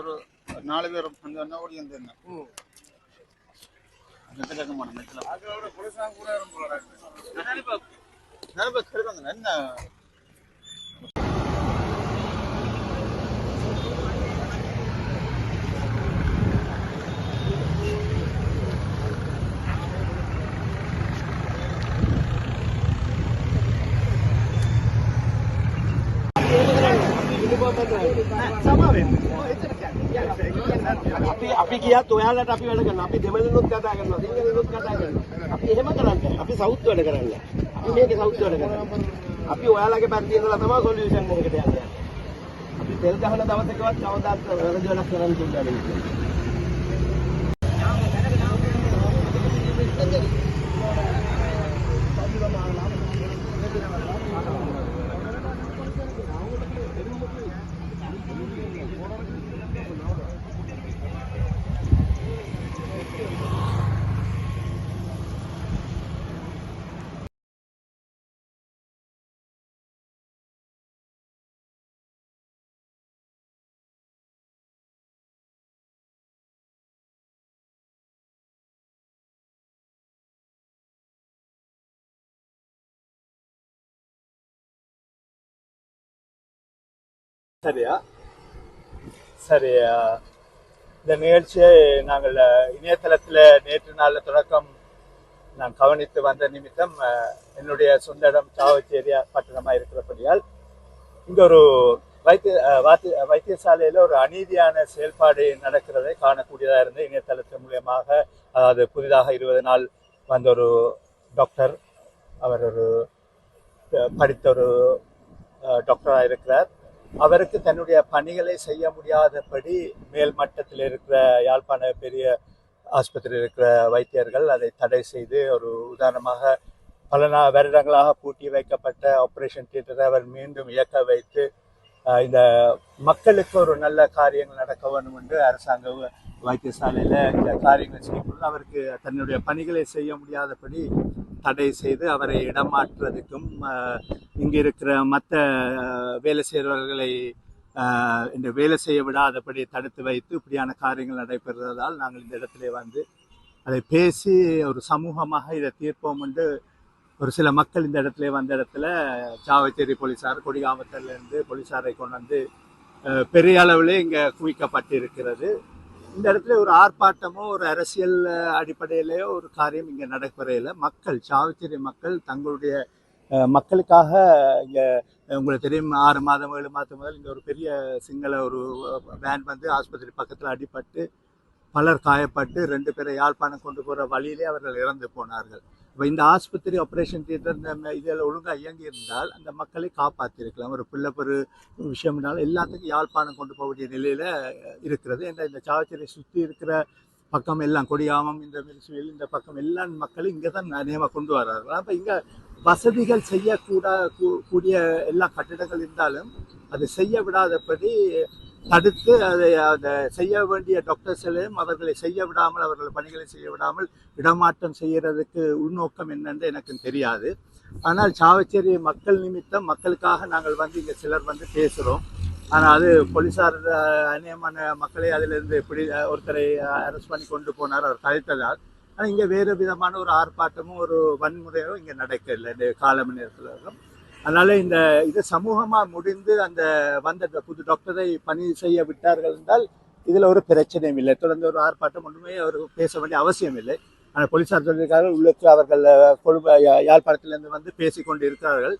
ஒரு நாலு பேர் வந்து என்ன ஓடி வந்து என்ன? அந்த කියත් ඔයාලට අපි වැඩ කරනවා. අපි දෙමළනුත් කතා කරනවා. සිංහලනුත් කතා කරනවා. අපි එහෙම කරන්නේ. අපි සවුත් වැඩ කරන්නේ. අපි මේකේ සවුත් වැඩ කරන්නේ. අපි ඔයාලගේ පැත්තේ ඉඳලා තමයි සොලියුෂන් එකකට යන්නේ. අපි තෙල් ගහන දවසකවත් කවදාත් වැරදි වැඩක් කරන්න දෙන්නේ නැහැ. சரியா? சரியா. இந்த நிகழ்ச்சியை நாங்கள் இணையதளத்தில் நேற்று நாளில் தொடக்கம் நான் கவனித்து வந்த நிமித்தம் என்னுடைய சொந்த இடம் சாவச்சேரி பட்டணமாக இருக்கிறபடியால் இங்கே ஒரு வைத்திய வாத்திய வைத்தியசாலையில் ஒரு அநீதியான செயல்பாடு நடக்கிறதை காணக்கூடியதாக இருந்து இணையதளத்தின் மூலியமாக அதாவது புதிதாக இருபது நாள் வந்த ஒரு டாக்டர் அவர் ஒரு படித்த ஒரு டாக்டராக இருக்கிறார். அவருக்கு தன்னுடைய பணிகளை செய்ய முடியாதபடி மேல் மட்டத்தில் இருக்கிற யாழ்ப்பாண பெரிய ஆஸ்பத்திரியில் இருக்கிற வைத்தியர்கள் அதை தடை செய்து ஒரு உதாரணமாக பல நா வருடங்களாக பூட்டி வைக்கப்பட்ட ஆப்ரேஷன் தியேட்டரை அவர் மீண்டும் இயக்க வைத்து இந்த மக்களுக்கு ஒரு நல்ல காரியங்கள் நடக்க வேண்டும் என்று அரசாங்க வைத்தியசாலையில் இந்த காரியங்கள் செய்யப்படும் அவருக்கு தன்னுடைய பணிகளை செய்ய முடியாதபடி தடை செய்து அவரை இடமாற்றுவதற்கும் இங்கே இங்கு இருக்கிற மற்ற வேலை செய்கிறவர்களை இந்த வேலை செய்ய விடாதபடி தடுத்து வைத்து இப்படியான காரியங்கள் நடைபெறுவதால் நாங்கள் இந்த இடத்துல வந்து அதை பேசி ஒரு சமூகமாக இதை தீர்ப்போம் என்று ஒரு சில மக்கள் இந்த இடத்துல வந்த இடத்துல சாவச்சேரி போலீஸார் கொடிகாமத்திலேருந்து போலீஸாரை கொண்டு வந்து பெரிய அளவில் இங்கே குவிக்கப்பட்டு இருக்கிறது இந்த இடத்துல ஒரு ஆர்ப்பாட்டமோ ஒரு அரசியல் அடிப்படையிலேயோ ஒரு காரியம் இங்கே நடைபெறையில். மக்கள் சாவித்திரி மக்கள் தங்களுடைய மக்களுக்காக இங்கே உங்களுக்கு தெரியும் ஆறு மாதம் ஏழு மாதம் முதல் இங்கே ஒரு பெரிய சிங்கள ஒரு வேன் வந்து ஆஸ்பத்திரி பக்கத்தில் அடிபட்டு பலர் காயப்பட்டு ரெண்டு பேரை யாழ்ப்பாணம் கொண்டு போகிற வழியிலே அவர்கள் இறந்து போனார்கள். இப்போ இந்த ஆஸ்பத்திரி ஆப்ரேஷன் தியேட்டர் இந்த இதில் ஒழுங்காக இயங்கி இருந்தால் அந்த மக்களை காப்பாற்றிருக்கலாம் ஒரு பிள்ளை ஒரு விஷயம்னாலும் எல்லாத்துக்கும் யாழ்ப்பாணம் கொண்டு போக வேண்டிய நிலையில் இருக்கிறது. என்ற இந்த சாவச்சேரியை சுற்றி இருக்கிற பக்கம் எல்லாம் கொடியாமம் இந்த மெரிசுவில் இந்த பக்கம் எல்லா மக்களும் இங்கே தான் நியமம் கொண்டு வர்றார்கள். அப்போ இங்கே வசதிகள் செய்யக்கூடா கூ- கூடிய எல்லா கட்டிடங்கள் இருந்தாலும் அது செய்ய விடாதபடி தடுத்து அதை அதை செய்ய வேண்டிய டாக்டர்ஸையும் அவர்களை செய்ய விடாமல் அவர்கள் பணிகளை செய்ய விடாமல் இடமாற்றம் செய்கிறதுக்கு உள்நோக்கம் என்னென்று எனக்கு தெரியாது. ஆனால் சாவச்சேரி மக்கள் நிமித்தம் மக்களுக்காக நாங்கள் வந்து இங்கே சிலர் வந்து பேசுகிறோம் ஆனால் அது போலீஸார் அஹ், மக்களை அதிலிருந்து பிடி ஒருத்தரை அரெஸ்ட் பண்ணி கொண்டு போனார் அவர் கழித்ததால் ஆனால் இங்கே வேறு விதமான ஒரு ஆர்ப்பாட்டமும் ஒரு வன்முறையும் இங்கே நடக்கல இந்த காலமணி நேரத்தில் அதனால இந்த இது சமூகமாக முடிந்து அந்த வந்த புது டாக்டரை பணி செய்ய விட்டார்கள் என்றால் இதில் ஒரு பிரச்சனையும் இல்லை. தொடர்ந்து ஒரு ஆர்ப்பாட்டம் ஒன்றுமே அவர் பேச வேண்டிய அவசியம் இல்லை. ஆனால் போலீஸார் சொல்லியிருக்கார்கள் உள்ளுக்கு அவர்கள் கொழும்பு யாழ்ப்பாணத்திலேருந்து யாழ்ப்பாணத்திலிருந்து வந்து பேசி கொண்டு இருக்கிறார்கள்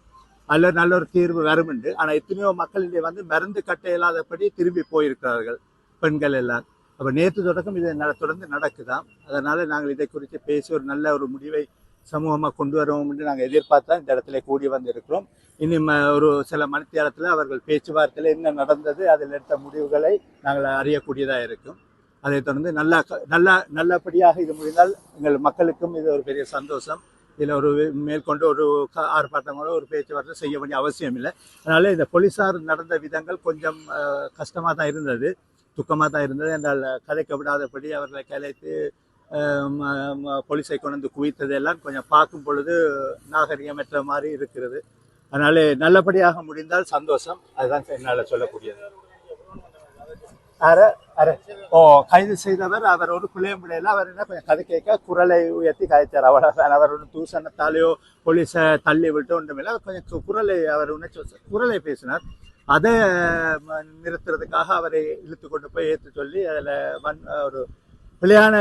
அதில் நல்ல ஒரு தீர்வு வரும் என்று ஆனால் எத்தனையோ மக்கள் இங்கே வந்து மருந்து கட்ட இல்லாதபடி திரும்பி போயிருக்கிறார்கள் பெண்கள் எல்லாம். அப்போ நேற்று தொடக்கம் இது நட- தொடர்ந்து நடக்குதாம். அதனால் நாங்கள் இதை குறித்து பேசி ஒரு நல்ல ஒரு முடிவை சமூகமாக கொண்டு வருவோம் என்று நாங்கள் எதிர்பார்த்தா இந்த இடத்துல கூடி வந்திருக்கிறோம். இனி ம- ஒரு சில மணித்தியாலத்தில் அவர்கள் பேச்சுவார்த்தையில் என்ன நடந்தது அதில் எடுத்த முடிவுகளை நாங்கள் அறியக்கூடியதாக இருக்கும். அதைத் தொடர்ந்து நல்லா நல்லா நல்லபடியாக இது முடிந்தால் எங்கள் மக்களுக்கும் இது ஒரு பெரிய சந்தோஷம். இதில் ஒரு மேற்கொண்டு ஒரு க- ஆர்ப்பாட்டங்களோ ஒரு பேச்சுவார்த்தை செய்ய வேண்டிய அவசியம் இல்லை. அதனால் இந்த போலீஸார் நடந்த விதங்கள் கொஞ்சம் கஷ்டமாக தான் இருந்தது துக்கமாக தான் இருந்தது. என்றால் கதைக்க விடாதபடி அவர்களை கலைத்து போலீஸை கொண்டு வந்து குவித்ததெல்லாம் கொஞ்சம் பார்க்கும் பொழுது நாகரிகமற்ற மாதிரி இருக்கிறது. அதனால நல்லபடியாக முடிந்தால் சந்தோஷம். அதுதான் என்னால் சொல்லக்கூடியது. அரை அர- ஓ கைது செய்தவர் அவர் ஒரு பிள்ளையம்பிள்ளையில அவர் என்ன கொஞ்சம் கதை கேட்க குரலை உயர்த்தி கதைத்தார். அவ்வளவுதான். அவர் ஒன்று தூசணத்தாலேயோ போலீஸை தள்ளி விட்டு ஒன்றுமில்லை. அவர் கொஞ்சம் குரலை அவர் உணர்ச்சி குரலை பேசினார். அதை நிறுத்துறதுக்காக அவரை இழுத்து கொண்டு போய் ஏற்று சொல்லி அதில் வன் ஒரு பிழையான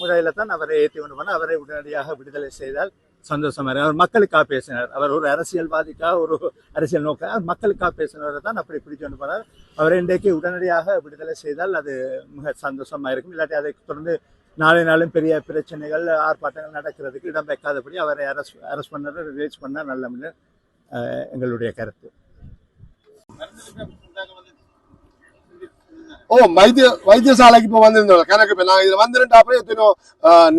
முறையில் தான் அவரை ஏற்றி கொண்டு போனால் அவரை உடனடியாக விடுதலை செய்தால் சந்தோஷமா அவர் மக்களுக்காக பேசினார். அவர் ஒரு அரசியல்வாதிக்காக ஒரு அரசியல் நோக்க மக்களுக்காக பேசினவரை தான் அப்படி பிடிச்சு கொண்டு போனார். அவரை இன்றைக்கு உடனடியாக விடுதலை செய்தால் அது மிக சந்தோஷமா இருக்கும். இல்லாட்டி அதை தொடர்ந்து நாளை நாளும் பெரிய பிரச்சனைகள் ஆர்ப்பாட்டங்கள் நடக்கிறதுக்கு இடம் வைக்காதபடி அவரை அரசு அரசு பண்ண ரிலீஸ் பண்ணால் நல்ல எங்களுடைய கருத்து. ஓ வைத்திய வைத்தியசாலைக்கு இப்போ வந்திருந்தோம். கணக்கு இப்போ நான் இதில் வந்திருந்த அப்புறம் எத்தனையோ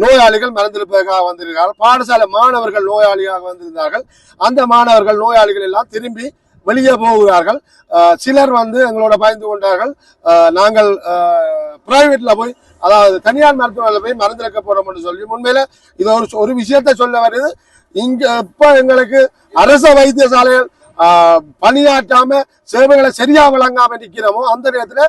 நோயாளிகள் மறந்திருப்பதற்காக வந்திருக்கிறார்கள் பாடசாலை மாணவர்கள் நோயாளியாக வந்திருந்தார்கள். அந்த மாணவர்கள் நோயாளிகள் எல்லாம் திரும்பி வெளியே போகிறார்கள். சிலர் வந்து எங்களோட பயந்து கொண்டார்கள். நாங்கள் பிரைவேட்ல போய் அதாவது தனியார் மருத்துவமனையில் போய் மறந்திருக்க போறோம்னு சொல்லி உண்மையில இது ஒரு ஒரு விஷயத்த சொல்ல வருது. இங்க இப்ப எங்களுக்கு அரச வைத்தியசாலைகள் பணியாற்றாம சேவைகளை சரியா வழங்காம நிக்கிறோமோ அந்த நேரத்துல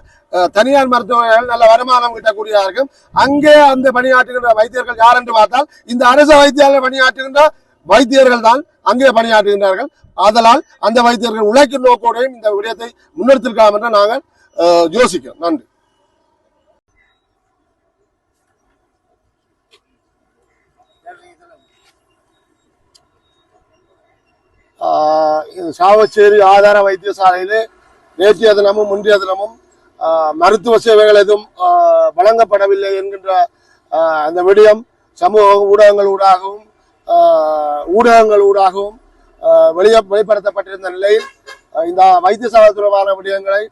தனியார் மருத்துவர்கள் நல்ல வருமானம் கிட்டக்கூடியதாக இருக்கும் அங்கே அந்த பணியாற்றுகின்ற வைத்தியர்கள் யார் என்று பார்த்தால் இந்த அரசு வைத்தியாலய பணியாற்றுகின்ற வைத்தியர்கள் தான் அங்கே பணியாற்றுகின்றார்கள். ஆதலால் அந்த வைத்தியர்கள் உழைக்கும் நோக்கோடையும் இந்த விடயத்தை முன்னெடுத்திருக்கலாம் என்று நாங்கள் யோசிக்கிறோம். நன்றி. சாவச்சேரி ஆதார வைத்தியசாலையில் நேற்றைய தினமும் முந்தைய தினமும் மருத்துவ சேவைகள் எதுவும் வழங்கப்படவில்லை என்கின்ற அந்த விடயம் சமூக ஊடகங்கள் ஊடாகவும் ஊடகங்கள் ஊடாகவும் வெளிய வெளிப்படுத்தப்பட்டிருந்த நிலையில் இந்த வைத்தியசாலை தொடர்பான விடயங்களை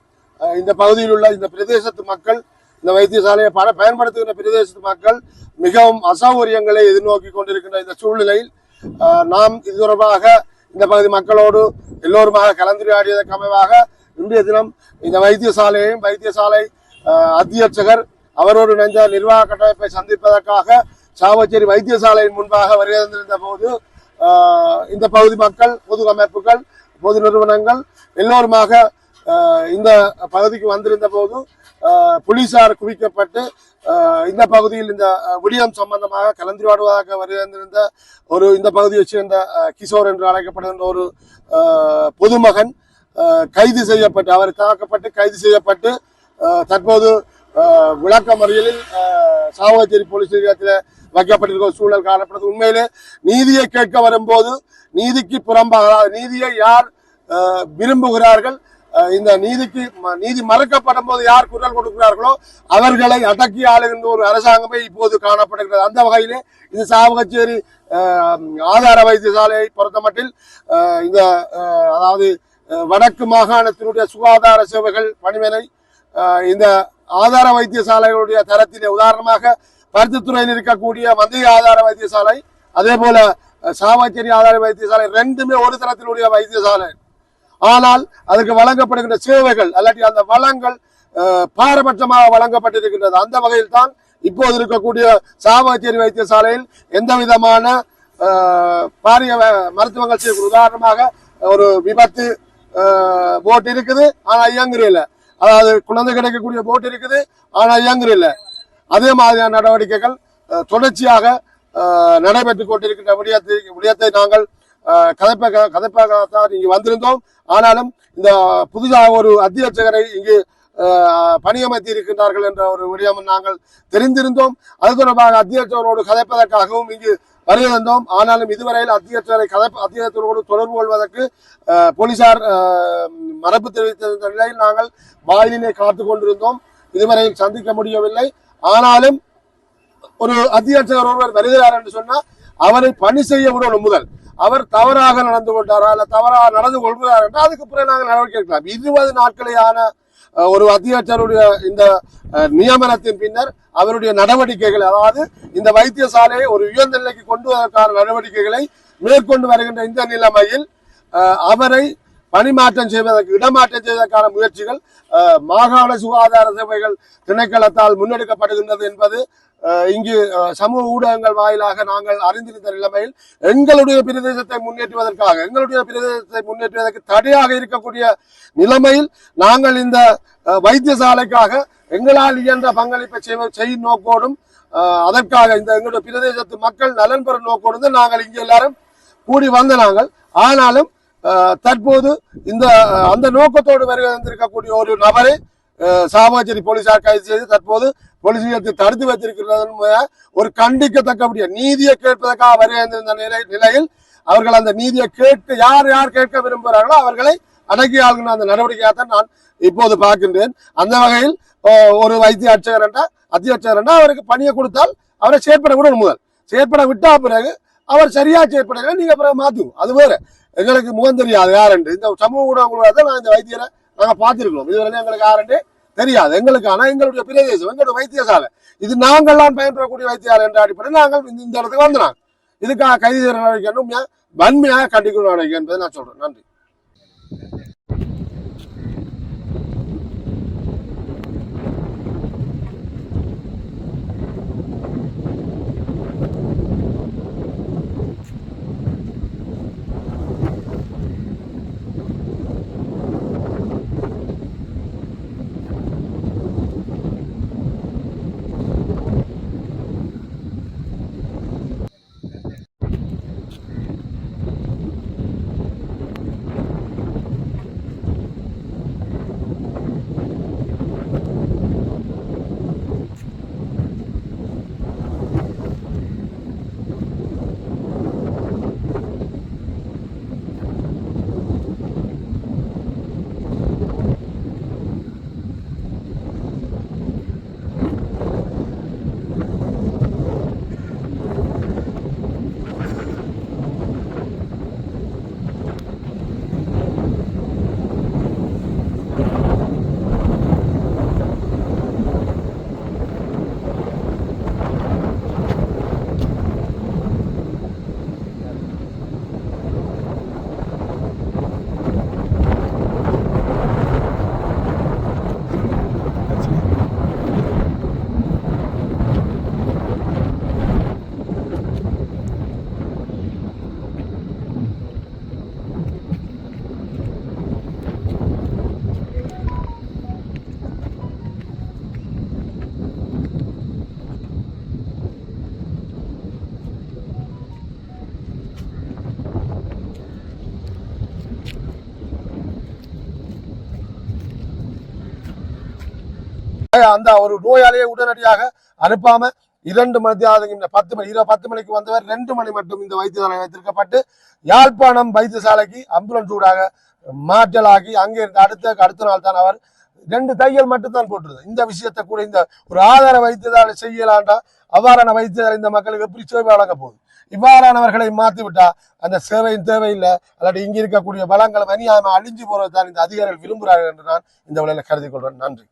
இந்த பகுதியில் உள்ள இந்த பிரதேசத்து மக்கள் இந்த வைத்தியசாலையை பல பயன்படுத்துகின்ற பிரதேசத்து மக்கள் மிகவும் அசௌகரியங்களை எதிர்நோக்கி கொண்டிருக்கின்ற இந்த சூழ்நிலையில் நாம் இது தொடர்பாக இந்த பகுதி மக்களோடு எல்லோருமாக கலந்துரையாடியதற்கு அமைவாக இன்றைய தினம் இந்த வைத்தியசாலையையும் வைத்தியசாலை அத்தியட்சகர் அவரோடு இணைந்த நிர்வாக கட்டமைப்பை சந்திப்பதற்காக சாவச்சேரி வைத்தியசாலையின் முன்பாக வருகின்ற போது இந்த பகுதி மக்கள் பொது அமைப்புகள் பொது நிறுவனங்கள் எல்லோருமாக இந்த பகுதிக்கு வந்திருந்த போது போலீசார் குவிக்கப்பட்டு இந்த பகுதியில் இந்த விடியம் சம்பந்தமாக கலந்துரையாடுவதாக வருகின்ற ஒரு இந்த பகுதியை சேர்ந்த கிஷோர் என்று அழைக்கப்படுகின்ற ஒரு பொதுமகன் கைது செய்யப்பட்டு அவர் தாக்கப்பட்டு கைது செய்யப்பட்டு தற்போது விளக்க மறியலில் சாவகச்சேரி போலீஸ் நிலையத்தில் வைக்கப்பட்டிருக்கிற சூழல் காணப்படுது. உண்மையிலே நீதியை கேட்க வரும்போது நீதிக்கு புறம்பாக நீதியை யார் விரும்புகிறார்கள் இந்த நீதிக்கு ம- நீதி மறுக்கப்படும் போது யார் குரல் கொடுக்கிறார்களோ அவர்களை அடக்கி ஆளுகின்ற ஒரு அரசாங்கமே இப்போது காணப்படுகிறது. அந்த வகையிலே இது சாவகச்சேரி ஆதார வைத்தியசாலையை பொறுத்தமட்டில் மட்டில் இந்த அதாவது வடக்கு மாகாணத்தினுடைய சுகாதார சேவைகள் பணிமனை இந்த ஆதார வைத்தியசாலைகளுடைய தரத்திலே உதாரணமாக பருத்தித்துறையில் இருக்கக்கூடிய மத்திய ஆதார வைத்தியசாலை அதே போல அஹ், சாவச்சேரி ஆதார வைத்தியசாலை ரெண்டுமே ஒரு தரத்தினுடைய வைத்தியசாலை. ஆனால் அதுக்கு வழங்கப்படுகின்ற சேவைகள் அல்லாட்டி அந்த வளங்கள் பாரபட்சமாக வழங்கப்பட்டிருக்கின்றது. அந்த வகையில் தான் இப்போது இருக்கக்கூடிய சாவகச்சேரி வைத்தியசாலையில் எந்த விதமான பாரிய மருத்துவங்கள் செய்ய உதாரணமாக ஒரு விபத்து போட் இருக்குது ஆனா இயங்குற அதாவது குழந்தை கிடைக்கக்கூடிய போட் இருக்குது ஆனா இயங்குறில்ல அதே மாதிரியான நடவடிக்கைகள் தொடர்ச்சியாக நடைபெற்றுக் கொண்டிருக்கின்ற விடயத்தை விடயத்தை நாங்கள் கதைப்பாக கதைப்ப கதைப்பாகத்தான் இங்கு வந்திருந்தோம். ஆனாலும் இந்த புதிதாக ஒரு அத்தியட்சகரை இங்கு பணியமர்த்தி இருக்கின்றார்கள் என்ற ஒரு விடயம் நாங்கள் தெரிந்திருந்தோம். அது தொடர்பாக அத்தியட்சகரோடு கதைப்பதற்காகவும் இங்கு வருகின்றோம். ஆனாலும் இதுவரையில் அத்தியட்சரை கதை அத்தியட்சரோடு தொடர்பு கொள்வதற்கு போலீசார் மரபு தெரிவித்த நிலையில் நாங்கள் வாயிலினை காத்து கொண்டிருந்தோம். இதுவரையில் சந்திக்க முடியவில்லை. ஆனாலும் ஒரு அத்தியட்சகர் ஒருவர் வருகிறார் என்று சொன்னால் அவரை பணி செய்ய விடணும் முதல். அவர் தவறாக நடந்து கொண்டாரா இல்ல தவறாக நடந்து கொள்கிறார் என்றால் அதுக்கு பிறகு நாங்கள் நடவடிக்கை எடுக்கலாம். இருபது நாட்களையான ஒரு அத்தியட்சருடைய இந்த நியமனத்தின் பின்னர் அவருடைய நடவடிக்கைகள் அதாவது இந்த வைத்தியசாலையை ஒரு உயர்ந்த நிலைக்கு கொண்டு வருவதற்கான நடவடிக்கைகளை மேற்கொண்டு வருகின்ற இந்த நிலைமையில் அவரை பணிமாற்றம் செய்வதற்கு இடமாற்றம் செய்வதற்கான முயற்சிகள் மாகாண சுகாதார சேவைகள் திணைக்களத்தால் முன்னெடுக்கப்படுகின்றது என்பது இங்கு சமூக ஊடகங்கள் வாயிலாக நாங்கள் அறிந்திருந்த நிலைமையில் எங்களுடைய பிரதேசத்தை முன்னேற்றுவதற்காக எங்களுடைய பிரதேசத்தை முன்னேற்றுவதற்கு தடையாக இருக்கக்கூடிய நிலைமையில் நாங்கள் இந்த வைத்தியசாலைக்காக எங்களால் இயன்ற பங்களிப்பை செய்வ- செய்யும் நோக்கோடும் அதற்காக இந்த எங்களுடைய பிரதேசத்து மக்கள் நலன் பெறும் நோக்கோடு நாங்கள் இங்கே எல்லாரும் கூடி வந்த நாங்கள். ஆனாலும் தற்போது இந்த அந்த நோக்கத்தோடு வருகை வந்திருக்கக்கூடிய ஒரு நபரை சாமாஜரி சாமாச்சேரி போலீசார் கைது செய்து தற்போது போலீஸ் தடுத்து வைத்திருக்கிறது மூலம் ஒரு கண்டிக்கத்தக்கபடிய நீதியை கேட்பதற்காக வரையிருந்த நிலை நிலையில் அவர்கள் அந்த நீதியை கேட்டு யார் யார் கேட்க விரும்புகிறார்களோ அவர்களை அடக்கி ஆளுகின்ற அந்த நடவடிக்கையாகத்தான் நான் இப்போது பார்க்கின்றேன். அந்த வகையில் ஒரு வைத்திய அர்ச்சகர் என்றா அத்தியட்சகர் என்றா அவருக்கு பணியை கொடுத்தால் அவரை செயற்பட விடணும் முதல். செயற்பட விட்டா பிறகு அவர் சரியா செயற்படல நீங்க பிறகு மாத்துவோம் அது வேற. எங்களுக்கு முகம் தெரியாது யாருண்டு இந்த சமூக ஊடகங்களோட தான் நான் இந்த வைத்தியரை நாங்க பார்த்துருக்கோம் இதுவரை எங்களுக்கு யாருண்டு தெரியாது. எங்களுக்கு ஆனா எங்களுடைய பிரதேசம் எங்களுடைய வைத்தியசாலை. இது நாங்கள்லாம் பயன்பெறக்கூடிய வைத்தியார் என்ற அடிப்படையில் நாங்கள் இந்த இந்த இடத்துக்கு வந்தோம் இதுக்காக கைது நடவடிக்கை வன்மையாக கண்டிக்கிற நடவடிக்கை என்பதை நான் சொல்றேன். நன்றி. அந்த ஒரு நோயாளியை உடனடியாக அனுப்பாம இரண்டு மணி இந்த பத்து மணி இரவு பத்து மணிக்கு வந்தவர் ரெண்டு மணி மட்டும் இந்த வைத்தியசாலை வைத்திருக்கப்பட்டு யாழ்ப்பாணம் வைத்தியசாலைக்கு ஆம்புலன்ஸ் ஊடாக மாற்றலாகி அங்கே இருந்த அடுத்த அடுத்த நாள் தான் அவர் ரெண்டு தையல் மட்டும் தான் போட்டிருந்தது. இந்த விஷயத்தை கூட இந்த ஒரு ஆதார வைத்தியசாலை செய்யலாண்டா அவ்வாறான வைத்தியசாலை இந்த மக்களுக்கு எப்படி சேவை வழங்க போகுது? இவ்வாறானவர்களை மாத்தி விட்டா அந்த சேவையின் தேவையில்லை அல்லாட்டி இங்க இருக்கக்கூடிய வளங்கள் அநியாயமா அழிஞ்சு போறதுதான் இந்த அதிகாரிகள் விரும்புகிறார்கள் என்று நான் இந்த விலையில கருதி கொள்றேன். நன்றி.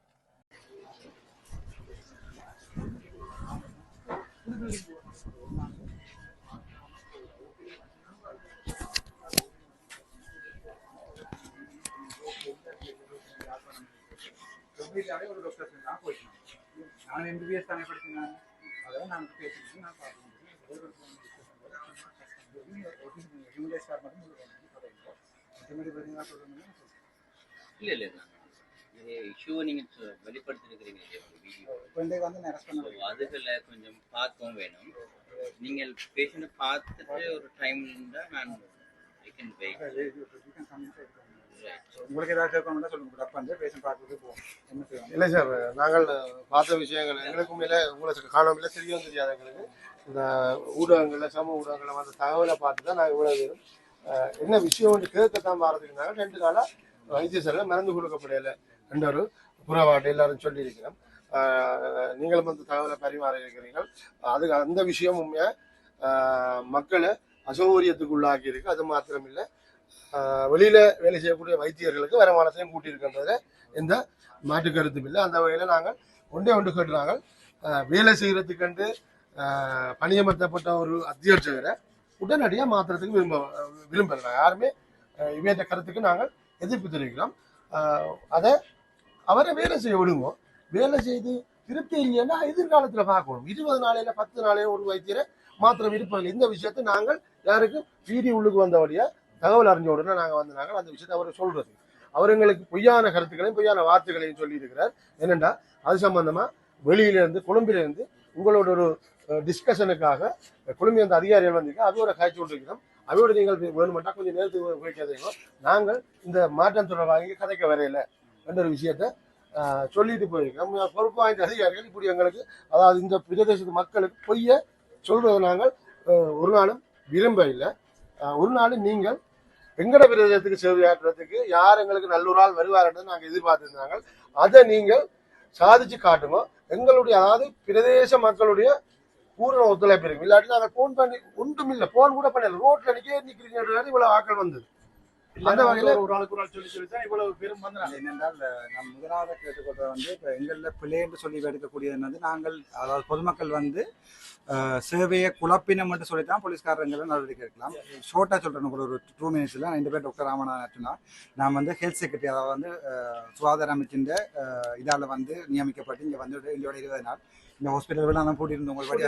கம்ப்ளீட்டாகவே ஒரு டாக்டர் தான் போயிட்டேன் நான் எம்பிபிஎஸ் தானே படிச்சேன் அதெல்லாம் நான் பேசிட்டு நான் பார்க்கணும் இல்ல இல்ல இது இஷ்யூவை நீங்க சொ- வெளிப்படுத்திருக்கிறீங்க இந்த வந்து நான் ரெஸ்ட் ஸோ பண்ண அதுகளை கொஞ்சம் பார்க்கவும் வேணும். நீங்கள் பேஷண்ட்டை பார்த்துட்டு ஒரு டைம் இருந்தால் நான் ஐ கேன் வெயிட் உங்களுக்கு ஏதாவது கேட்கணும்னா சொல்லுங்க அப்போ வந்து பேஷண்ட் பார்க்கறது போவோம் என்ன இல்லை சார் நாங்கள் பார்த்த விஷயங்கள் எங்களுக்கும் இல்லை உங்களுக்கு காணொலியில் தெரியும் தெரியாது எங்களுக்கு. இந்த ஊடகங்களில் சமூக ஊடகங்களில் வந்த தகவலை பார்த்து தான் நாங்கள் இவ்வளோ பேரும் என்ன விஷயம் ஒன்று கேட்கத்தான் பாரதிருந்தாங்க ரெண்டு நாளாக வைத்தியசாலை மருந்து கொடுக்கப்படையில ரெண்டு ஒரு புறவாட்டு எல்லாரும் சொல்லியிருக்கிறோம். நீங்களும் வந்து தகவலை பரிமாற இருக்கிறீர்கள். அது அந்த விஷயம் உண்மையாக மக்களை அசௌகரியத்துக்கு உள்ளாகி இருக்கு. அது மாத்திரம் இல்லை வெளியில வேலை செய்யக்கூடிய வைத்தியர்களுக்கு வருமானத்தையும் கூட்டியிருக்கின்றதுல எந்த மாற்று கருத்தும் இல்லை. அந்த வகையில் நாங்கள் ஒன்றே ஒன்று கேட்டுறாங்க. வேலை செய்யறதுக்கண்டு பணியமர்த்தப்பட்ட ஒரு அத்தியட்சகரை உடனடியாக மாற்றுறதுக்கு விரும்ப விரும்புகிறாங்க யாருமே ஆஹ், இவையற்ற கருத்துக்கு நாங்கள் எதிர்ப்பு தெரிவிக்கிறோம். அதை அவரை வேலை செய்ய விடுவோம் வேலை செய்து திருப்தி இல்லைன்னா எதிர்காலத்தில் பார்க்கணும். இருபது நாளையில பத்து நாளையில ஒரு வைத்தியரை மாத்திரம் இருப்பாங்க இந்த விஷயத்தை நாங்கள் யாருக்கும் வீதி உள்ளுக்கு வந்தபடியா தகவல் அறிஞ்ச உடனே நாங்கள் வந்து நாங்கள் அந்த விஷயத்தை அவரை சொல்றது. அவர் எங்களுக்கு பொய்யான கருத்துக்களையும் பொய்யான வார்த்தைகளையும் சொல்லி இருக்கிறார் என்னென்னா அது சம்பந்தமா வெளியிலேருந்து கொழும்பிலிருந்து உங்களோட ஒரு டிஸ்கஷனுக்காக கொழும்பு அந்த அதிகாரிகள் வந்திருக்கோம் அதோட காய்ச்சி கொண்டிருக்கிறோம் அதோட நீங்கள் வேணுமெண்டா கொஞ்சம் நேரத்துக்கு போய் கதைங்க நாங்கள் இந்த மாற்றம் தொடர்பாக கதைக்க வரையில என்ற ஒரு விஷயத்த சொல்லிட்டு போயிருக்கோம் நம்ம பொறுப்பு வாய்ந்த அதிகாரிகள் இப்படி எங்களுக்கு அதாவது இந்த பிரதேசத்து மக்களுக்கு பொய்ய சொல்றதை நாங்கள் ஒரு நாளும் விரும்ப இல்லை ஒரு நாளும் நீங்கள் எங்கட பிரதேசத்துக்கு சேவையாற்றுறதுக்கு யார் எங்களுக்கு நல்லூரால் வருவார்ன்றது நாங்கள் எதிர்பார்த்திருந்தாங்க அதை நீங்கள் சாதிச்சு காட்டுங்க. எங்களுடைய அதாவது பிரதேச மக்களுடைய பூரண ஒத்துழைப்பு இருக்கு. இல்லாட்டி நாங்கள் ஃபோன் பண்ணி ஒன்றும் இல்லை. ஃபோன் கூட பண்ணல. ரோட்ல நிக்க நிக்கிறீங்க. இவ்வளவு ஆட்கள் வந்தது. அந்த வகையில ஒரு ஆளுக்கு ஒரு ஆள் சொல்லி சொல்லி தான் இவ்வளவு பேரும் வந்து என்னென்றால் நாம் முதலாவது கேட்டுக்கொள்றது வந்து இப்போ எங்களில் என்று சொல்லி எடுக்கக்கூடியது என்னது நாங்கள் அதாவது பொதுமக்கள் வந்து சேவையை குழப்பினம் என்று சொல்லி தான் போலீஸ்காரங்களை நடவடிக்கை எடுக்கலாம். ஷோர்ட்டாக சொல்கிறேன் ஒரு ஒரு டூ மினிட்ஸில் நான் இந்த பேர் டாக்டர் ராமநாதனா நான் வந்து ஹெல்த் செக்ரட்டரி அதாவது வந்து சுகாதார அமைச்சின் இதால் வந்து நியமிக்கப்பட்டு இங்கே வந்து இதோட இருபது நாள் இந்த ஹாஸ்பிட்டல் நான் தான் போட்டிருந்தோம் உங்களுக்கு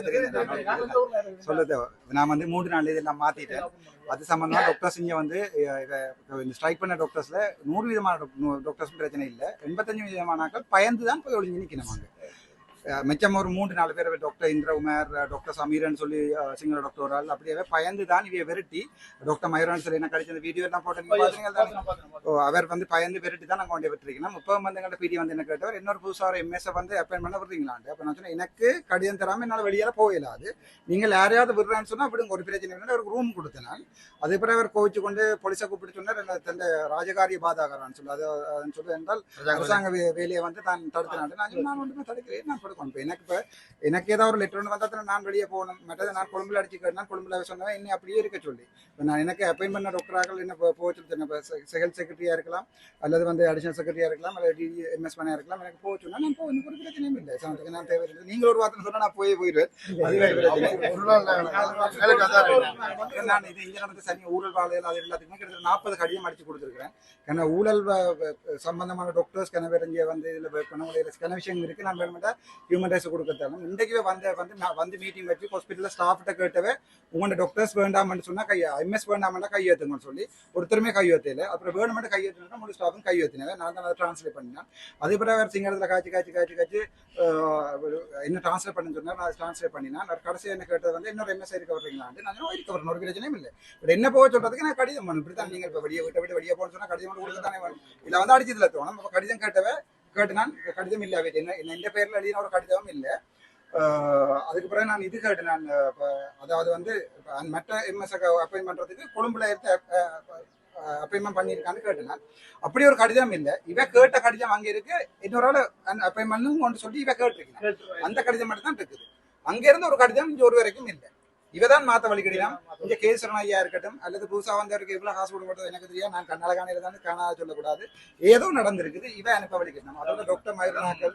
சொல்ல தேவை நான் வந்து மூன்று நாள் இதெல்லாம் மாத்திட்டேன். அது சம்பந்தமா டாக்டர்ஸ் இங்கே வந்து இந்த ஸ்ட்ரைக் பண்ண டாக்டர்ஸ்ல நூறு விதமான டாக்டர்ஸ் பிரச்சனை இல்லை. எண்பத்தஞ்சு விதமானாக்கள் பயந்து தான் போய் ஒளிஞ்சு நிற்கணும் அங்கே. மிச்சம் ஒரு மூன்று நாலு பேர் டாக்டர் இந்திரகுமார் டாக்டர் சமீரன் சொல்லி சிங்கள டாக்டர் அப்படியே பயந்து தான் இவைய விரட்டி. டாக்டர் மயூரன் சொல்லி என்ன கழிச்ச வீடியோ எல்லாம் போட்டு அவர் வந்து பயந்து விரட்டி தான் நாங்கள் கொண்டு விட்டுருக்கோம். இப்போ வந்து எங்கள்ட்ட பிடி வந்து என்ன கேட்டவர் இன்னொரு புதுசாக ஒரு எம்எஸ்ஸை வந்து அப்பாயின் பண்ண விடுறீங்களான்ட்டு. அப்போ நான் சொன்னேன் எனக்கு கடிதம் தராமல் என்னால் வெளியேற போயிடாது நீங்கள் யாரையாவது விடுறேன்னு சொன்னா விடுங்க ஒரு பிரச்சனை இல்லை அவருக்கு ரூம் கொடுத்தேன். நான் அது பிறகு அவர் கோவிச்சு கொண்டு போலீஸை கூப்பிட்டு சொன்னார் தந்த ராஜகாரிய பாதாகரான்னு சொல்லி. அது சொல்லி என்றால் அரசாங்க வேலையை வந்து தான் தடுத்தினாண்டு நான் நான் ஒன்றுமே தடுக்கிறேன் நான் படுக்கணும் இப்போ எனக்கு இப்போ எனக்கு ஏதாவது ஒரு லெட்டர் ஒன்று வந்தால் நான் வெளியே போகணும். மற்றது நான் கொழும்புல அடிச்சு கேட்டேன் கொழும்புல சொன்னவன் என்னை அப்படியே இருக்க சொல்லி. இப்போ நான் எனக்கு அப்பாயின் பண்ண டாக்டராக என்ன போக சொல்லி இப்போ ஹெல்த் செக்ரட்டரியாக இருக்கலாம் அல்லது வந்து அடிஷனல் செக்ரட்டரியாக இருக்கலாம் அல்லது டிடி எம்எஸ் இருக்கலாம் எனக்கு போக சொன்னா நான் போக எனக்கு ஒரு பிரச்சனையும் இல்லை. சாந்தத்துக்கு நான் தேவை இல்லை நீங்கள் ஒரு வார்த்தை சொன்னா நான் போய் போயிடுவேன். நான் இது இங்க நடந்த சனி ஊழல் வாழையில் அது எல்லாத்துக்குமே கிட்டத்தட்ட நாற்பது கடிதம் அடிச்சு கொடுத்துருக்கிறேன். ஏன்னா ஊழல் சம்பந்தமான டாக்டர்ஸ் கன பேர் இங்கே வந்து இதில் பண்ண கன விஷயம் இருக்கு. நான் வேணுமெண்டா ஹியூமன் ரைட்ஸ் கொடுக்கறதாலும் இன்றைக்கு வந்து வந்து நான் வந்து மீட்டிங் வச்சு ஹாஸ்பிட்டலில் ஸ்டாஃப்கிட்ட கேட்டவே உங்களோட டாக்டர்ஸ் வேண்டாம்னு சொன்னால் கையா எம்எஸ் வேண்டாம்னா கையெழுத்துங்கன்னு சொல்லி ஒருத்தருமே கையெழுத்தையில அப்புறம் வேணுமெண்ட் கையெழுத்துனா முழு ஸ்டாஃபும் கையெழுத்தினவே நான் தான் அதை ட்ரான்ஸ்லேட் பண்ணினேன். அதே பிறகு சிங்கத்தில் காய்ச்சி காய்ச்சி காய்ச்சி காய்ச்சி என்ன ட்ரான்ஸ்லேட் பண்ணு சொன்னால் நான் ட்ரான்ஸ்லேட் பண்ணினேன். நான் கடைசி என்ன கேட்டது வந்து இன்னொரு எம்எஸ் இருக்க வர்றீங்களான்னு நான் இருக்க வரணும் ஒரு பிரச்சனையும் இல்லை. பட் என்ன போக சொல்றதுக்கு நான் கடிதம் பண்ணணும் இப்படி தான் நீங்கள் இப்போ வெளியே விட்டு விட்டு வெளியே போகணும்னு சொன்னால் கடிதம் கொடுக்க தானே வேணும். இல்லை வந்து அடிச்சதுல தோணும். நம்ம கடிதம் கேட்டவே கேட்டு நான் கடிதம் இல்லை அவ என்ன இந்த பேரில் எழுதின ஒரு கடிதமும் இல்லை. அதுக்கு பிறகு நான் இது கேட்டு நான் அதாவது வந்து மற்ற எம்எஸ் அப்பாயின் பண்ணுறதுக்கு கொழும்புல இருக்க அப்பாயின்மெண்ட் பண்ணியிருக்கான்னு கேட்டேன் நான். அப்படி ஒரு கடிதம் இல்லை. இவ கேட்ட கடிதம் அங்க இருக்கு. இன்னொரு ஆள் அப்பாயின்மெண்ட்னு கொண்டு சொல்லி இவ கேட்டிருக்கேன் அந்த கடிதம் மட்டும் தான் இருக்குது. அங்க இருந்து ஒரு கடிதம் இங்க ஒரு வரைக்கும் இல்லை. இவதான் மாத்த வழி கடிதம். இங்க கேசரன் ஐயா இருக்கட்டும் அல்லது புதுசா வந்தவருக்கு எவ்வளவு காசு கொடுக்கறது எனக்கு தெரியாது. நான் கண்ணால காணையில தான் காணாத சொல்லக்கூடாது. ஏதோ நடந்திருக்குது இவ அனுப்ப வழி கடிதம். அதோட டாக்டர் மயூரனாக்கள்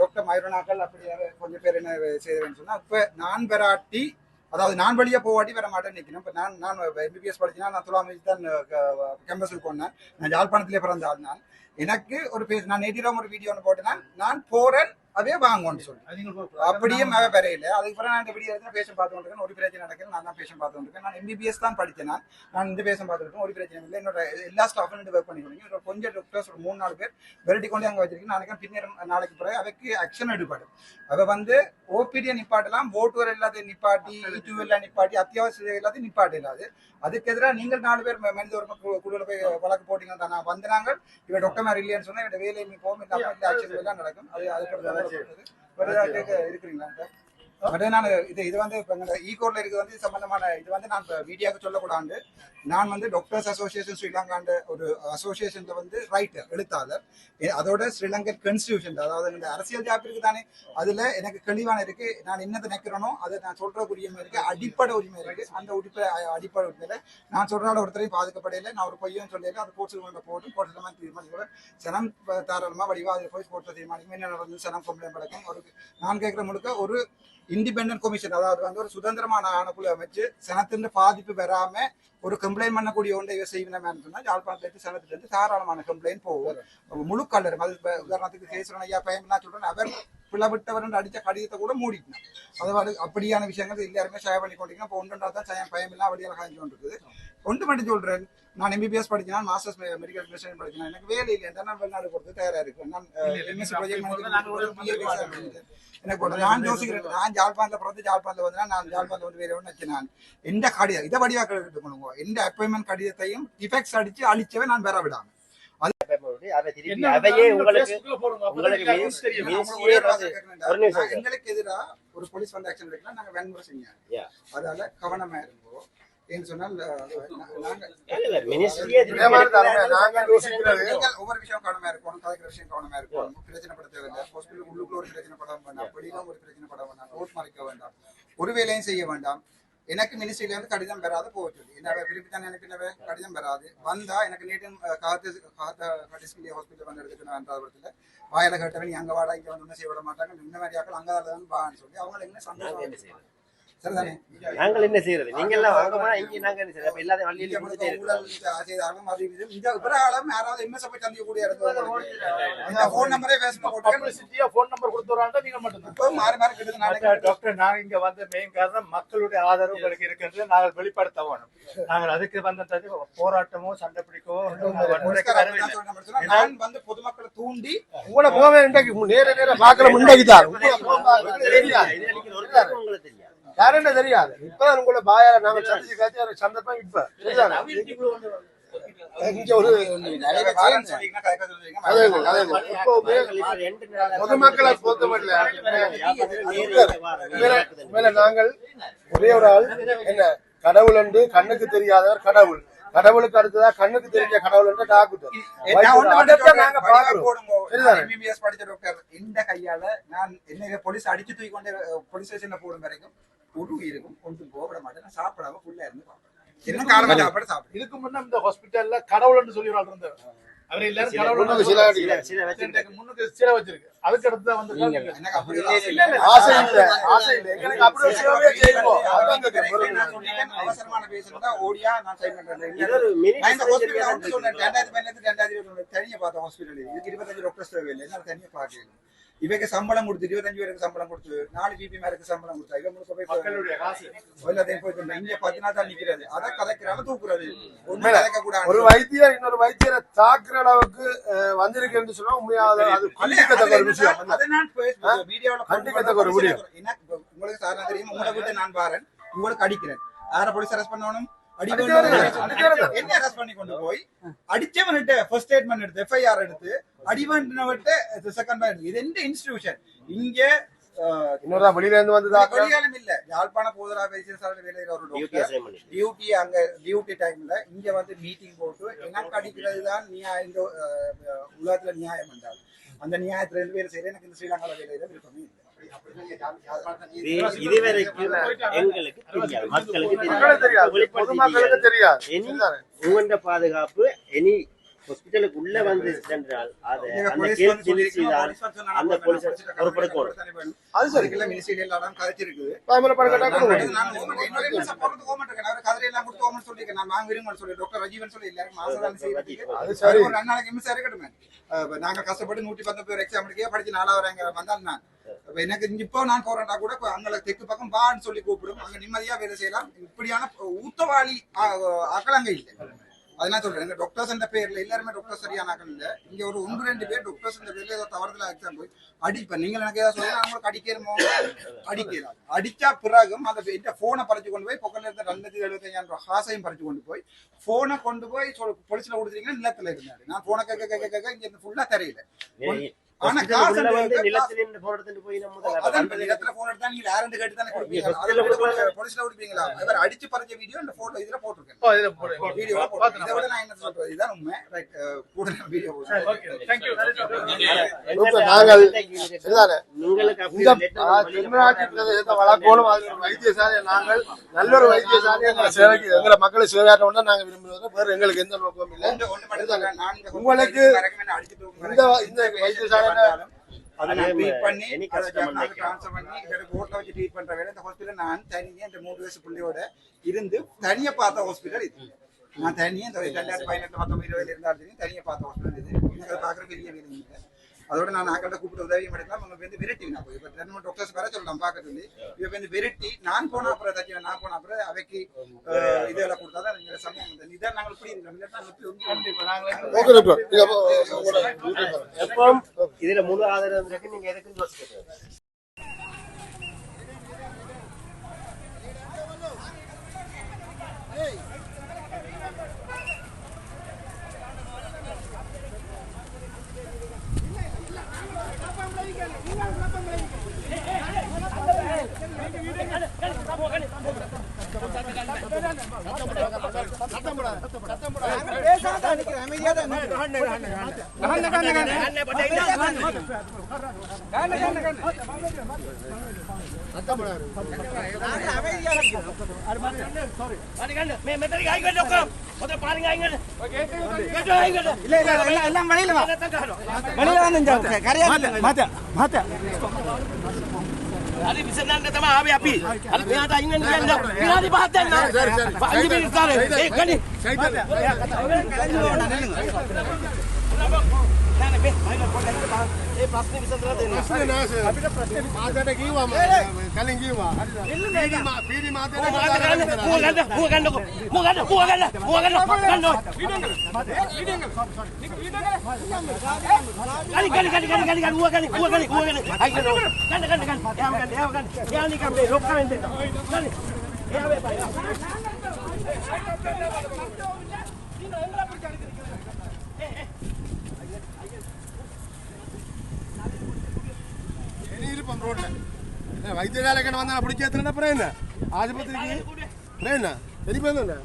டாக்டர் மயூரனாக்கள் அப்படி கொஞ்சம் பேர் என்ன செய்தேன்னு சொன்னா இப்ப நான் பெராட்டி அதாவது நான் வழியா போவாட்டி வர மாட்டேன் நிற்கணும் இப்போ நான் நான் எம்பிபிஎஸ் படிச்சுனா நான் துலாமதி தான் கேம்பஸுக்கு போனேன். நான் யாழ்ப்பாணத்திலே பிறந்த ஆள் நான் எனக்கு ஒரு பேச நான் நேட்டிவ் ஒரு வீடியோ ஒன்று போட்டேன்னா நான் போறேன். அதே வாங்குவோன்னு சொல்லி. அப்படியே மேலே வரையில அதுக்கப்புறம் நான் இந்த வீடியோ எடுத்து பேஷன் பார்த்து இருக்கேன் ஒரு பிரச்சனை நடக்கல. நான் தான் பேஷன் பார்த்து இருக்கேன் நான் எம்பிபிஎஸ் தான் படித்தேன் நான். நான் இந்த பேஷன் பார்த்துருக்கேன் ஒரு பிரச்சனை இல்லை. என்னோட எல்லா ஸ்டாஃபும் ரெண்டு ஒர்க் பண்ணி கொடுங்க ஒரு கொஞ்சம் டாக்டர்ஸ் ஒரு மூணு நாலு பேர் வெரைட்டி கொண்டு அங்கே வச்சிருக்கேன். நாளைக்கு பின்னர் நாளைக்கு பிறகு அவைக்கு ஆக்ஷன் எடுப்பாடு அவ வந்து ஓபிடியை நிப்பாட்டலாம். ஓட்டுவர் எல்லாத்தையும் நிப்பாட்டி இட்டு எல்லாம் நிப்பாட்டி அத்தியாவசிய எல்லாத்தையும் நிப்பாட்டி இல்லாது அதுக்கு எதிராக நீங்கள் நாலு பேர் மனித உரிமை குழு- குழுல போய் வழக்கு போட்டீங்கன்னா தான் நான் வந்து நாங்கள் இவன் டாக்டர் மாதிரி இல்லையான்னு சொன்னா இவன் வேலையை நீ போகும் இந்த ஆக்ஷன் எல்லாம் நடக்கும். அது அதுக்கு இருக்கிறீங்களா பட் நான் இது இது வந்து இப்போ எங்கள் ஈகோர்ல e இருக்கிறது வந்து இது சம்பந்தமான இது வந்து நான் இப்போ மீடியாவுக்கு சொல்லக்கூடாது. நான் வந்து டாக்டர்ஸ் அசோசியேஷன் ஸ்ரீலங்காண்ட ஒரு அசோசியேஷனில் வந்து ரைட்டர் எழுத்தாளர். எ- அதோட ஸ்ரீலங்கன் கான்ஸ்டியூஷன் அதாவது இந்த அரசியல் ஜாப் இருக்கு தானே அதில் எனக்கு தெளிவான இருக்கு. நான் என்னத்தை நினைக்கிறேனோ அதை நான் சொல்ற உரிமை இருக்கு. அடிப்படை உரிமை இருக்கு. அந்த உடிப்படை அடிப்படை உரிமையில நான் சொல்கிறால ஒருத்தரையும் பாதுகாப்படையில நான் ஒரு பொய்யும் சொல்லல அது கோர்ட்ஸுக்கு கொண்டு போட்டு கோர்ட்ல தீர்மானிக்கூட சனம் தாராளமாக வடிவாக போய் கோர்ட்ல தீர்மானிக்கும் என்ன நடந்து சனம் கம்ப்ளைண்ட் படக்கும் ஒரு நான் கேட்குற முழுக்க ஒரு இண்டிபெண்டன்ட் கமிஷன் அதாவது வந்து ஒரு சுதந்திரமான ஆணைக்குழு அமைச்சு சனத்தின் பாதிப்பு பெறாம ஒரு கம்ப்ளைண்ட் பண்ணக்கூடிய ஒன்றை இவ செய்யணும் சொன்னா யாழ்ப்பாணத்துல சனத்துல இருந்து தாராளமான கம்ப்ளைண்ட் போகும். முழு கலர் அது உதாரணத்துக்கு கேசவன் ஐயா பையன் நான் சொல்றேன் அவர் பிளவிட்டவர் அடிச்ச கடிதத்தை கூட மூடிக்கணும். அதாவது அப்படியான விஷயங்கள் எல்லாருமே ஷேர் பண்ணி கொண்டீங்கன்னா இப்போ ஒன்றுன்றா தான் சயம் பயம் எல்லாம் வழியாக காய்ச்சி கொண்டிருக்குது. ஒன்று மட்டும் சொல்றேன் நான் எம்பிபிஎஸ் படிக்கிறேன் மாஸ்டர்ஸ் மெடிக்கல் அட்மினிஸ்ட்ரேஷன் படிக்கிறேன். எனக்கு வேலை இல்லை. நான் வெளிநாடு கொடுத்து தயாரா இருக்கேன்? நான் எம்எஸ்சி ப்ராஜெக்ட் எனக்கு நான் யோசிக்கிறேன். நான் ஜாழ்ப்பாணத்தில் பிறந்து ஜாழ்ப்பாணத்தில் வந்தா நான் ஜாழ்ப்பாணத்தில் வந்து வேற ஒன்று நான். எந்த கடிதம் இதை வடிவாக எடுத்து எந்த அப்பாயின்மெண்ட் கடிதத்தையும் டிஃபெக்ட்ஸ் அடிச்சு அழிச்சவே நான் பெற விடாம. எங்களுக்கு எதிராக ஒரு போலீஸ் வந்து ஆக்ஷன் எடுக்கலாம். நாங்க வன்முறை செஞ்சோம். அதால கவனமா இருந்தோம் ஒவ்வொரு விஷயம் கவனமா இருக்கணும். கதைக்கிற விஷயம் கவனமா இருக்கணும். பிரச்சனை பட தேவையில்லை. ஹாஸ்பிட்டல் உள்ளுக்குள்ள ஒரு பிரச்சனை பட வேண்டாம் வெளியில ஒரு பிரச்சனை பட வேண்டாம். ரோட் மறைக்க வேண்டாம். ஒரு வேலையும் செய்ய வேண்டாம். எனக்கு மினிஸ்ட்ரியில இருந்து கடிதம் பெறாது போக சொல்லி. என்ன விரும்பி தான் எனக்கு கடிதம் பெறாது வந்தா எனக்கு நேற்று காத்து காத்த கட்டிஸ்கிலி ஹாஸ்பிட்டல் வந்து எடுத்துக்கணும் வேண்டாபுரத்துல வாயில கட்டவன் நீ அங்க வாடா இங்க வந்து செய்ய விட மாட்டாங்க. இந்த மாதிரி ஆக்கள் அங்கே தான் பான்னு சொல்லி அவங்க என்ன சந்தோஷம்? நாங்கள் என்ன செய்யறது? நீங்க எல்லாம் வாங்க போனா இங்க நாங்க என்ன செய்யறது? எல்லாத்தையும் வழியில கொடுத்துட்டே இருக்கோம் செய்தாலும் அது இது. இந்த பிறகாலம் யாராவது எம்எஸ் போய் சந்திக்கக்கூடிய இடத்துல போன் நம்பரே பேசணும் போட்டு போன் நம்பர் கொடுத்துறாங்க நீங்க மட்டும்தான். இப்போ மாறி மாறி கிட்டத்தட்ட டாக்டர், நாளைக்கு டாக்டர் நாங்க இங்க வந்த மெயின் காரணம் மக்களுடைய ஆதரவு உங்களுக்கு இருக்கிறது. நாங்கள் வெளிப்படுத்த வேணும். நாங்கள் அதுக்கு வந்தது போராட்டமோ சண்டை பிடிக்கவோ. நான் வந்து பொதுமக்களை தூண்டி உங்களை இன்றைக்கு நேர நேர பார்க்கல முண்டகி தான் உங்களுக்கு தெரியாது யாருன்னு தெரியாது. இப்பதான் உங்களை பாயால நாங்க சந்திச்சு காட்சி ஒரு சந்தர்ப்பம் இப்ப? இங்க ஒரு இப்ப பொதுமக்களை நாங்கள் ஒரே ஒரு ஆள். என்ன? கடவுள் என்று கண்ணுக்கு தெரியாதவர் கடவுள். கடவுளுக்கு அடுத்ததா கண்ணுக்கு தெரிஞ்ச கடவுள் என்று டாக்டர்? MBBS படிச்ச டாக்டர் இந்த கையால நான் என்ன போலீஸ் அடிச்சு தூக்கி கொண்டு போலீஸ் ஸ்டேஷன்ல போடும் வரைக்கும் ஒரு இருக்கும் கொண்டு போக விட மாட்டேன் சாப்பிடாம புள்ள இருந்து என்ன காலமா சாப்பாடு சாப்பிடு. இதுக்கு முன்ன இந்த ஹாஸ்பிட்டல்ல கடவுள்னு சொல்லி ஒரு ஆள் இருந்தார். அவர் எல்லாரும் சில கடவுள் முன்னுக்கு சில வச்சிருக்கு. அதுக்கு அடுத்து தான் வந்து அவசரமான தான் ஓடியா நான் சைன் பண்றேன் ரெண்டாயிரத்தி பதினெட்டு ரெண்டாயிரத்தி தனியா பார்த்தேன் ஹாஸ்பிட்டல் இதுக்கு இருபத்தஞ்சு டாக்டர்ஸ் தேவையில்லை. தனியா பார்க்கல. இவங்க சம்பளம் கொடுத்து இருபத்தஞ்சு பேருக்கு சம்பளம் கொடுத்து நாலு பிபி மேருக்கு சம்பளம் கொடுத்தா இவங்க முழுக்க போய் மக்களுடைய காசு. எல்லாத்தையும் போய் சொன்னேன். இங்க பத்து நாள் தான் நிக்கிறது. அதை கதைக்கிறாங்க தூக்குறது. ஒண்ணு கதைக்க ஒரு கூடாது வைத்தியர் இன்னொரு வைத்தியரை தாக்குற அளவுக்கு வந்திருக்குன்னு சொன்னா உண்மையா அது- கண்டிக்கத்தக்க ஒரு விஷயம். அதை நான் கண்டிக்கத்தக்க ஒரு இப்ப உங்களுக்கு சாதாரண தெரியும் உங்களை விட்டு நான் பாரேன் உங்களுக்கு அடிக்கிறேன். யார போலீஸ் அரெஸ்ட் பண்ணணும்? என்ன அரெஸ்ட் பண்ணி கொண்டு போய்? அடிச்சவன்கிட்ட ஃபர்ஸ்ட் ஸ்டேட்மெண்ட் எடுத்து எஃப்ஐஆர் எடுத்து அடிவன்ட்டு செகண்ட் எடுத்து. இது எந்த இன்ஸ்டிடியூஷன் இங்க இன்னொரு வெளியில இருந்து வந்து தாக்குற வெளியாலும் இல்ல. யாழ்ப்பாண போதரா வைத்தியசாலை வேலையில ஒரு டியூட்டி அங்க டியூட்டி டைம்ல இங்க வந்து மீட்டிங் போட்டு எனக்கு அடிக்கிறது தான் இந்த உலகத்துல நியாயம் என்றால் அந்த நியாயத்துல ரெண்டு பேரும் சரி எனக்கு இந்த ஸ்ரீலங்கா வேலையில விருப்பமே எங்களுக்கு தெரியாது. மக்களுக்கு? உங்களோட பாதுகாப்பு இனி ஹாஸ்பிட்டலுக்கு உள்ள வந்து சென்றால் அதை அந்த கேஸ் வந்து சொல்லிருக்கீங்க, தான் போலீஸ் வந்து சொன்னா அந்த நான் போலீஸ் பொறுப்பெடுக்கணும் அது சரி. அதுக்கெல்லாம் மினிஸ்ட்ரியில எல்லாம் கதைச்சிருக்குது தாமிரபரணி கட்டா நான் கொடுங்க. நான் நிமிஷம் போறதுக்கு ஓமன் இருக்கேன். அவர் கதிரை எல்லாம் கொடுத்து ஓமன் சொல்லியிருக்கேன். நான் வாங்க விரும்புவேன் சொல்லி டாக்டர் ரஜீவன் சொல்லி எல்லாரும் மாசம் செய்யறதுக்கு அது சரி. ஒரு நாளைக்கு மிஸ் இருக்கட்டுமே. நாங்க கஷ்டப்பட்டு நூற்றி பத்து பேர் எக்ஸாம் எடுக்க படிச்சு நாலாவது ரேங்க் வந்தால் நான். இப்ப எனக்கு இப்போ நான் போறேன்டா கூட இப்ப அங்க தெற்கு பக்கம் பான்னு சொல்லி கூப்பிடும். அங்க நிம்மதியா வேலை செய்யலாம். இப்படியான ஊத்தவாளி அங்க இல்லை. அதனால சொல்றேன். இந்த டாக்டர்ஸ் என்ற பேர்ல எல்லாருமே டாக்டர் சரியானாக்கள் இல்ல. இங்க ஒரு ஒன்று ரெண்டு பேர் டாக்டர்ஸ் என்ற பேர்ல ஏதோ தவறுதல எக்ஸாம் போய் அடிப்பேன். நீங்க எனக்கு ஏதாவது சொல்லுங்க அவங்களுக்கு அடிக்கிறமோ? அடிக்கிறா. அடிச்சா பிறகும் அந்த இந்த போனை பறிச்சு கொண்டு போய் பொக்கல்ல இருந்த ரெண்டு லட்சத்தி எழுபத்தஞ்சாயிரம் ரூபாய் காசையும் பறிச்சு கொண்டு போய் போனை கொண்டு போய் சொல் போலீஸ்ல கொடுத்துட்டீங்கன்னா நிலத்துல இருந்தாரு. நான் போனை கேட்க கேட்க கேட்க இங்க ஃபுல்லா தெரியல. ஆனா காசு நிலத்துல போன் எடுத்துட்டு போய் நம்ம அதான் இடத்துல போன் எடுத்தா நீங்க யாருன்னு கேட்டு தானே கொடுப்பீங்க? நீங்க அதை விட போலீஸ்- போலீஸ்ல கொடுப்பீங்களா? இவர் அடிச்சு பறிச்ச வீடியோ இந்த போட்டோ இதுல போட்டிருக்கேன். ஓ, இதை போடு. வீடியோ இதை விட நான் என்ன சொல்றது? இதுதான் உண்மை. ரைட் கூட வீடியோ நாங்கள் நல்ல ஒரு வைத்தியசாலையை எங்களை சேவைக்கு எங்களை மக்களை சேவையாற்றணும் தான் நாங்க விரும்புகிறோம். வேற எங்களுக்கு எந்த நோக்கமும் இல்லை. சொல்றேன். உங்களுக்கு. இந்த இந்த வைத்தியசாலையில வந்தாலும் அதை ட்ரீட் பண்ணி அதை ட்ரான்ஸ்ஃபர் பண்ணி கோர்ட்ல வச்சு ட்ரீட் பண்ற வேலை இந்த ஹாஸ்பிட்டல் நான் தனியே இந்த மூணு வயசு பிள்ளையோட இருந்து தனியா பார்த்த ஹாஸ்பிட்டல் இது. நான் தனியே இந்த ரெண்டாயிரத்தி பதினெட்டு பத்தொன்பது இருபதுல இருந்தாலும் தனியா பார்த்த ஹாஸ்பிட்டல் இது. எனக்கு பார்க்குற பெரிய வேலை இல்லை. அதோட நான் ஆக்கள்கிட்ட கூப்பிட்டு உதவியும் எடுக்கலாம் அவங்க வந்து விரட்டி நான் போய் இப்போ ரெண்டு மூணு டாக்டர்ஸ் வர சொல்லலாம் பார்க்க சொல்லி இப்போ வந்து விரட்டி நான் போன அப்புறம் ஏதாச்சும் நான் போன அப்புறம் அவைக்கு இதெல்லாம் கொடுத்தா தான் எங்களோட சமூகம் வந்து இதான் நாங்கள். எப்பவும் இதுல முழு ஆதரவு இருக்கு நீங்க எதுக்கும் யோசிக்கிறது எல்லாம் வெளியில வா வெளியில வந்து கரையா மாத்த மாத்த හරි විසඳන්න තමයි ආවේ අපි. අර මෙයාට අයින් වෙන්න කියන්න. විනාඩි පහක් දෙන්න. අංජි මිනිත් කාලේ. ඒ ගනි. නෑ ඒ ප්‍රශ්නේ විසඳලා දෙන්න. ප්‍රශ්නේ නෑ සර්. අපිට ප්‍රශ්නේ මාතයට කිව්වා මම කලින් කිව්වා. හරිද? පීඩි මාතයට ගන්න. පුව ගන්න. පුව ගන්නකො. පුව ගන්න. පුව ගන්න. පුව ගන්න. ගන්න ඕයි. ඊඩංගල. ඊඩංගල. ගලි ගලි ගලි ගලි ගලි ගලි පුව ගලි පුව ගලි පුව ගලි. අයි ගන්න. ගන්න ගන්න ගන්න. එහම ගන්න. එහම ගන්න. එයා නිකන් මේ ලොක්ක වෙන්න දෙන්න. ගලි. එයා වේ බයි. இருப்போம் ரோட்ல என்ன, வைத்தியசாலைக்கு வந்தா பிடிச்சி ஏத்துனா அப்புறம் என்ன ஆஸ்பத்திரிக்கு அப்புறம் என்ன சரி பண்ணல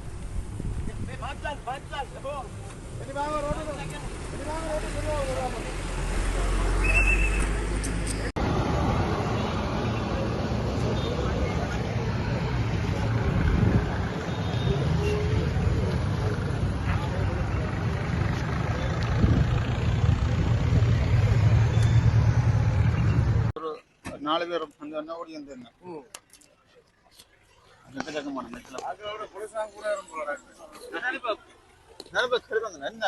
என்ன? ஓடி வந்து என்ன எக்கச்சக்கமான மெட்டில் நிறைய பேர் கிடக்காங்க என்ன?